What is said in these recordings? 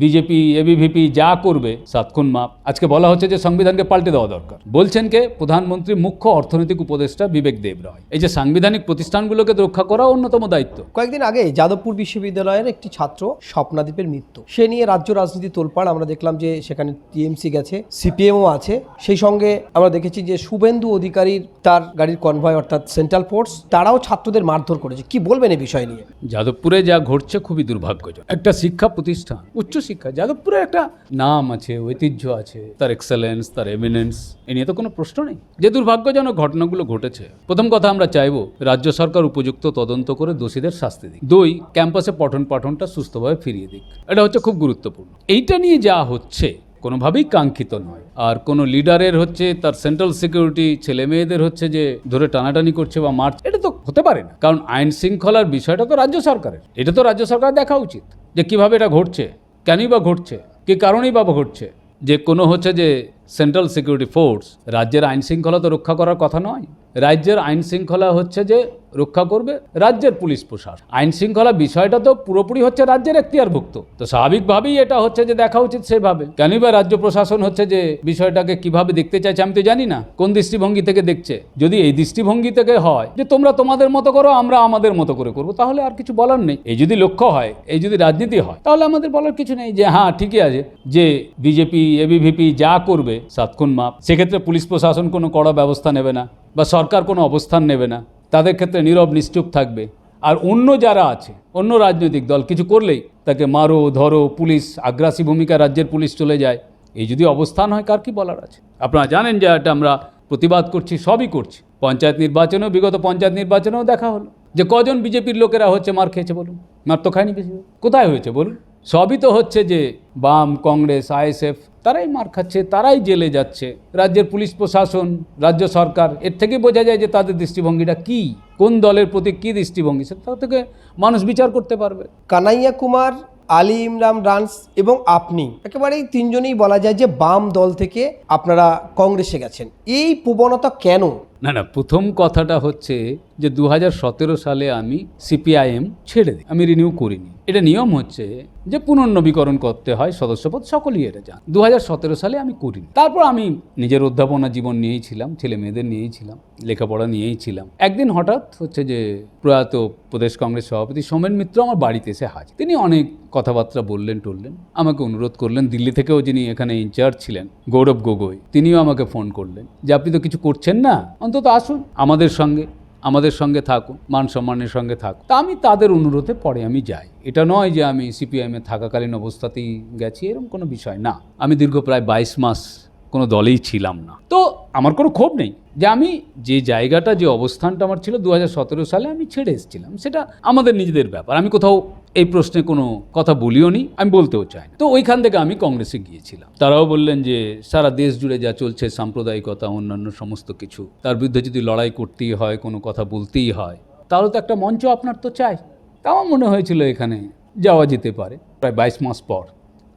BJP ABVP যা করবে সাতক্ষণ মাপ। আজকে বলা হচ্ছে যে সংবিধানকে পাল্টে দেওয়া দরকার। বলছেন কে? প্রধানমন্ত্রী মুখ্য অর্থনৈতিক উপদেষ্টা বিবেক দেব রায় এই যে সাংবিধানিক প্রতিষ্ঠানগুলোকে রক্ষা করা অন্যতম দায়িত্ব। কয়েকদিন আগে যাদবপুর বিশ্ববিদ্যালয়ের একটি ছাত্র স্বপ্নাদীপের মৃত্যু। সে নিয়ে রাজ্য রাজনীতি তোলপাড় আমরা দেখলাম যে সেখানে টিএমসি গেছে সিপিএমও আছে। সেই সঙ্গে আমরা দেখেছি যে শুভেন্দু অধিকারীর তার গাড়ির কনভয় অর্থাৎ সেন্ট্রাল ফোর্স তারাও ছাত্রদের মারধর করেছে। কি বলবেন এই বিষয় নিয়ে? যাদবপুরে যা ঘটছে খুবই দুর্ভাগ্যজনক। একটা শিক্ষা প্রতিষ্ঠান উচ্চশিক্ষা যাদবপুরে একটা নাম আছে, ঐতিহ্য আছে, তার এক্সেলেন্স তার এমিনেন্স এ নিয়ে তো কোনো প্রশ্ন নেই। যে দুর্ভাগ্যজনক ঘটনাগুলো ঘটেছে, প্রথম কথা আমরা চাইব, রাজ্য সরকার উপযুক্ত তদন্ত করে দোষীদের শাস্তি দিক। দুই, ক্যাম্পাসে পঠন পাঠনটা সুস্থভাবে ফিরিয়ে দিক। এটা হচ্ছে খুব গুরুত্বপূর্ণ। এইটা নিয়ে যা হচ্ছে, কোনোভাবেই কাঙ্ক্ষিত নয়। আর কোনো লিডারের হচ্ছে, তার সেন্ট্রাল সিকিউরিটি ছেলে মেয়েদের হচ্ছে যে ধরে টানাটানি করছে বা মারছে, এটা তো হতে পারে না। কারণ আইন শৃঙ্খলার বিষয়টা তো রাজ্য সরকারের। এটা তো রাজ্য সরকার দেখা উচিত, যে কীভাবে এটা ঘটছে। কেনই বা ঘটছে? কি কারণেই বা ঘটছে? যে কোনো হচ্ছে যে সেন্ট্রাল সিকিউরিটি ফোর্স রাজ্যের আইন শৃঙ্খলা তো রক্ষা করার কথা নয়। রাজ্যের আইন শৃঙ্খলা হচ্ছে যে রক্ষা করবে রাজ্যের পুলিশ প্রশাসন। আইন শৃঙ্খলা বিষয়টা তো পুরোপুরি হচ্ছে রাজ্যের এখতিয়ারভুক্ত। তো স্বাভাবিকভাবেই এটা হচ্ছে যে দেখা উচিত সেভাবে। কেনই বা রাজ্য প্রশাসন হচ্ছে যে বিষয়টাকে কীভাবে দেখতে চাইছে আমি তো জানি না। কোন দৃষ্টিভঙ্গি থেকে দেখছে? যদি এই দৃষ্টিভঙ্গি থেকে হয় যে তোমরা তোমাদের মতো করো, আমরা আমাদের মতো করে করব, তাহলে আর কিছু বলার নেই। এই যদি লক্ষ্য হয়, এই যদি রাজনীতি হয়, তাহলে আমাদের বলার কিছু নেই যে হ্যাঁ ঠিকই আছে যে, বিজেপি এবিভিপি যা করবে সাতক্ষণ মাপ। সেক্ষেত্রে পুলিশ প্রশাসন কোনো কড়া ব্যবস্থা নেবে না বা সরকার কোনো অবস্থান নেবে না। তাদের ক্ষেত্রে নীরব নিশ্চুপ থাকবে। আর অন্য যারা আছে, অন্য রাজনৈতিক দল, কিছু করলেই তাকে মারো, ধরো, পুলিশ, আগ্রাসী ভূমিকা রাজ্যের পুলিশ চলে যায়। এই যদি অবস্থান হয়, কার কি বলার আছে? আপনারা জানেন যে এটা আমরা প্রতিবাদ করছি, সবই করছি। পঞ্চায়েত নির্বাচনেও, বিগত পঞ্চায়েত নির্বাচনেও দেখা হলো। যে কজন বিজেপির লোকেরা হচ্ছে মার খেয়েছে, বলুন। মার তো খায়নি বেশি কোথায় হয়েছে, বলুন? সবই তো হচ্ছে যে বাম, কংগ্রেস, আইএসএফ তারাই মার খাচ্ছে, তারাই জেলে যাচ্ছে। রাজ্যের পুলিশ প্রশাসন, রাজ্য সরকার, এর থেকে বোঝা যায় যে তাদের দৃষ্টিভঙ্গিটা কি? কোন দলের প্রতি কী দৃষ্টিভঙ্গি? সেটা থেকে মানুষ বিচার করতে পারবে। কানাইয়া কুমার, আলী ইমরাম রানস এবং আপনি, একেবারেই তিনজনেই বলা যায় যে বাম দল থেকে আপনারা কংগ্রেসে গেছেন। এই প্রবণতা কেন? না না, প্রথম কথাটা হচ্ছে যে দু হাজার সতেরো সালে আমি সিপিআইএম ছেড়ে দিই। আমি রিনিউ করিনি। এটা নিয়ম হচ্ছে যে পুনর্নবীকরণ করতে হয় সদস্যপদ সকলেই এটা যান। দু হাজার সতেরো সালে আমি করিনি। তারপর আমি নিজের অধ্যাপনা জীবন নিয়েই ছিলাম, ছেলে মেয়েদের নিয়েই ছিলাম, লেখাপড়া নিয়েই ছিলাম। একদিন হঠাৎ হচ্ছে যে প্রয়াত প্রদেশ কংগ্রেস সভাপতি সোমেন মিত্র আমার বাড়িতে এসে হাজির। তিনি অনেক কথাবার্তা বললেন টললেন, আমাকে অনুরোধ করলেন, দিল্লি থেকেও যিনি এখানে ইনচার্জ ছিলেন, গৌরব গগৈ, তিনিও আমাকে ফোন করলেন যে, আপনি তো কিছু করছেন না? অন্তত আসুন। আমাদের সঙ্গে আমাদের সঙ্গে থাকুন মান সম্মানের সঙ্গে থাকুন। তা আমি তাদের অনুরোধে পরে আমি যাই। এটা নয় যে আমি সিপিআইএমে থাকাকালীন অবস্থাতেই গেছি এরকম কোনো বিষয় না। আমি দীর্ঘ প্রায় বাইশ মাস কোনো দলেই ছিলাম না। তো আমার কোনো ক্ষোভ নেই যে আমি যে জায়গাটা, যে অবস্থানটা আমার ছিল দু হাজার সতেরো সালে আমি ছেড়ে এসেছিলাম, সেটা আমাদের নিজেদের ব্যাপার। আমি কোথাও এই প্রশ্নে কোনো কথা বলিও নি, আমি বলতেও চাই না। তো ওইখান থেকে আমি কংগ্রেসে গিয়েছিলাম। তারাও বললেন যে, সারা দেশ জুড়ে যা চলছে, সাম্প্রদায়িকতা, অন্যান্য সমস্ত কিছু, তার বিরুদ্ধে যদি লড়াই করতেই হয়, কোনো কথা বলতেই হয়, তাহলে তো একটা মঞ্চ আপনার তো চাই। তা আমার মনে হয়েছিল এখানে যাওয়া যেতে পারে। প্রায় বাইশ মাস পর।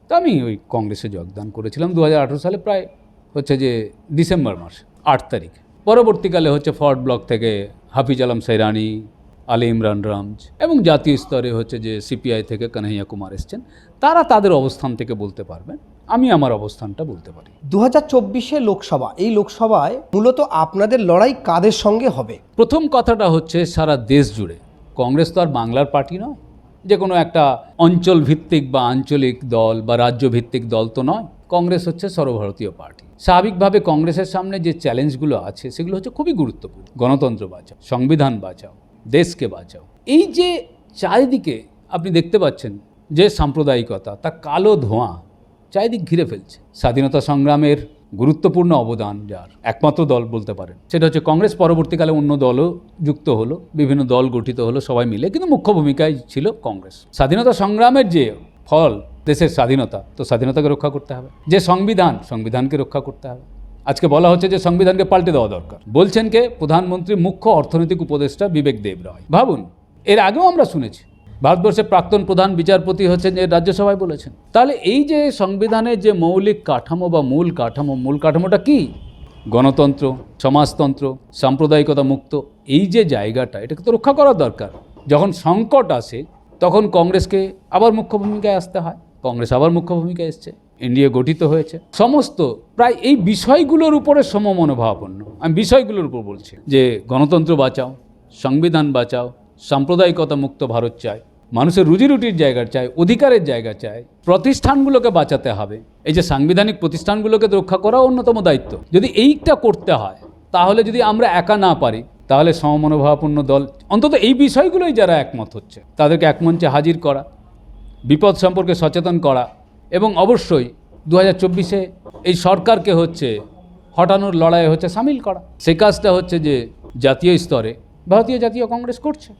তো আমি ওই কংগ্রেসে যোগদান করেছিলাম। দু হাজার আঠেরো সালে প্রায় হচ্ছে যে ডিসেম্বর মাস আট তারিখ। পরবর্তীকালে হচ্ছে ফর্ড ব্লক থেকে হাফিজ আলম সাইরানি আলী ইমরান রামজ এবং জাতীয় স্তরে হচ্ছে যে সিপিআই থেকে কানাইয়া কুমার এসছেন। তারা তাদের অবস্থান থেকে বলতে পারবেন। আমি আমার অবস্থানটা বলতে পারি। দু হাজার চব্বিশে লোকসভা এই লোকসভায় মূলত আপনাদের লড়াই কাদের সঙ্গে হবে? প্রথম কথাটা হচ্ছে সারা দেশ জুড়ে। কংগ্রেস তো আর বাংলার পার্টি নয়। যে কোনো একটা অঞ্চল ভিত্তিক বা আঞ্চলিক দল বা রাজ্য ভিত্তিক দল তো নয়। কংগ্রেস হচ্ছে সর্বভারতীয় পার্টি। স্বাভাবিকভাবে কংগ্রেসের সামনে যে চ্যালেঞ্জগুলো আছে, সেগুলো হচ্ছে খুবই গুরুত্বপূর্ণ। গণতন্ত্র বাঁচাও, সংবিধান বাঁচাও, দেশকে বাঁচাও। এই যে চারিদিকে আপনি দেখতে পাচ্ছেন যে সাম্প্রদায়িকতা, তা কালো ধোঁয়া চারিদিক ঘিরে ফেলছে। স্বাধীনতা সংগ্রামের গুরুত্বপূর্ণ অবদান যার, একমাত্র দল বলতে পারেন। সেটা হচ্ছে কংগ্রেস পরবর্তীকালে অন্য দলও যুক্ত হলো, বিভিন্ন দল গঠিত হলো, সবাই মিলে, কিন্তু মুখ্য ভূমিকায় ছিল কংগ্রেস। স্বাধীনতা সংগ্রামের যে ফল দেশের স্বাধীনতা, তো স্বাধীনতাকে রক্ষা করতে হবে। যে সংবিধান, সংবিধানকে রক্ষা করতে হবে। আজকে বলা হচ্ছে যে সংবিধানকে পাল্টে দেওয়া দরকার। বলছেন কে? প্রধানমন্ত্রী মুখ্য অর্থনৈতিক উপদেষ্টা বিবেক দেব রায়। ভাবুন, এর আগেও আমরা শুনেছি, ভারতবর্ষের প্রাক্তন প্রধান বিচারপতি হচ্ছেন যে রাজ্যসভায় বলেছেন। তাহলে এই যে সংবিধানের যে মৌলিক কাঠামো বা মূল কাঠামো, মূল কাঠামোটা কি? গণতন্ত্র, সমাজতন্ত্র, সাম্প্রদায়িকতা মুক্ত, এই যে জায়গাটা, এটাকে তো রক্ষা করার দরকার। যখন সংকট আসে, তখন কংগ্রেসকে আবার মুখ্য ভূমিকায় আসতে হয়। কংগ্রেস আবার মুখ্য ভূমিকা এসছে, এনডিএ গঠিত হয়েছে। সমস্ত, প্রায় এই বিষয়গুলোর উপরে সমমনোভাবাপন্ন। আমি বিষয়গুলোর উপর বলছি যে গণতন্ত্র বাঁচাও, সংবিধান বাঁচাও, সাম্প্রদায়িকতা মুক্ত ভারত চায় মানুষের রুজি রুটির জায়গা চায় অধিকারের জায়গা চায় প্রতিষ্ঠানগুলোকে বাঁচাতে হবে। এই যে সাংবিধানিক প্রতিষ্ঠানগুলোকে রক্ষা করা অন্যতম দায়িত্ব। যদি এইটা করতে হয়, তাহলে যদি আমরা একা না পারি, তাহলে সমমনোভাবাপন্ন দল, অন্তত এই বিষয়গুলোই যারা একমত হচ্ছে, তাদেরকে একমঞ্চে হাজির করা বিপদ সম্পর্কে সচেতন করা এবং অবশ্যই দু হাজার চব্বিশে এই সরকারকে হচ্ছে হটানোর লড়াই হচ্ছে সামিল করা। সে কাজটা হচ্ছে যে জাতীয় স্তরে ভারতীয় জাতীয় কংগ্রেস করছে।